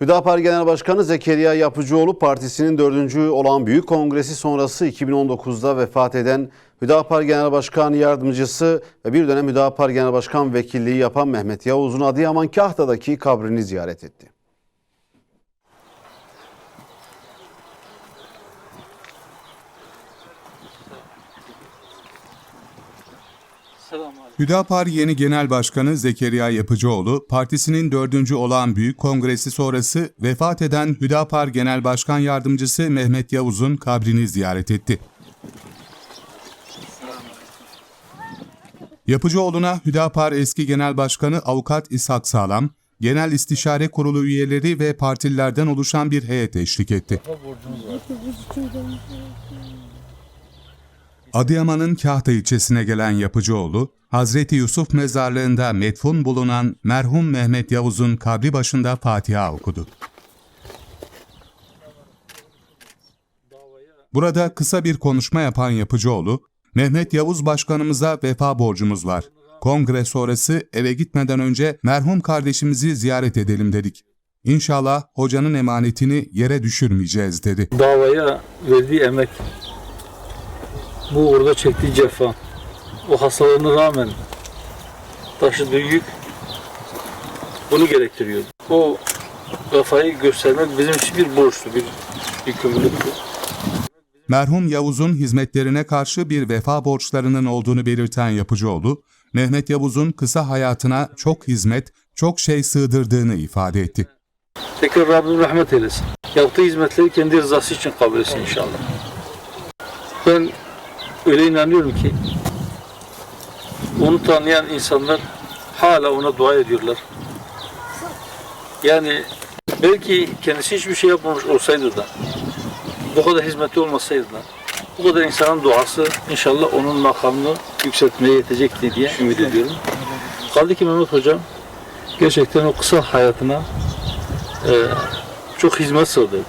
Hüdapar Genel Başkanı Zekeriya Yapıcıoğlu partisinin dördüncü olan büyük kongresi sonrası 2019'da vefat eden Hüdapar Genel Başkan Yardımcısı ve bir dönem Hüdapar Genel Başkan Vekilliği yapan Mehmet Yavuz'un Adıyaman Kahta'daki kabrini ziyaret etti. Hüdapar yeni genel başkanı Zekeriya Yapıcıoğlu, partisinin dördüncü olan büyük kongresi sonrası vefat eden Hüdapar Genel Başkan Yardımcısı Mehmet Yavuz'un kabrini ziyaret etti. Yapıcıoğlu'na Hüdapar eski genel başkanı Avukat İshak Sağlam, Genel İstişare Kurulu üyeleri ve partililerden oluşan bir heyet eşlik etti. Adıyaman'ın Kahta ilçesine gelen Yapıcıoğlu, Hazreti Yusuf mezarlığında metfun bulunan merhum Mehmet Yavuz'un kabri başında Fatiha okudu. Burada kısa bir konuşma yapan Yapıcıoğlu, Mehmet Yavuz Başkanımıza vefa borcumuz var. Kongre sonrası eve gitmeden önce merhum kardeşimizi ziyaret edelim dedik. İnşallah hocanın emanetini yere düşürmeyeceğiz dedi. davaya verdiği emek, bu uğurda çektiği cefa, o hastalığına rağmen taşıdığı yük bunu gerektiriyordu. O vefayı göstermek bizim için bir borçtu, bir yükümlülüktü. Merhum Yavuz'un hizmetlerine karşı bir vefa borçlarının olduğunu belirten Yapıcıoğlu, Mehmet Yavuz'un kısa hayatına çok hizmet, çok şey sığdırdığını ifade etti. Tekrar Rabbim rahmet eylesin. Yaptığı hizmetleri kendi rızası için kabul etsin inşallah. Ben öyle inanıyorum ki onu tanıyan insanlar hala ona dua ediyorlar. Yani belki kendisi hiçbir şey yapmamış olsaydı da bu kadar hizmeti olmasaydı da bu kadar insanın duası inşallah onun makamını yükseltmeye yetecekti diye ümit ediyorum. Kaldı ki Mehmet Hocam gerçekten o kısa hayatına e, çok hizmet sığdı.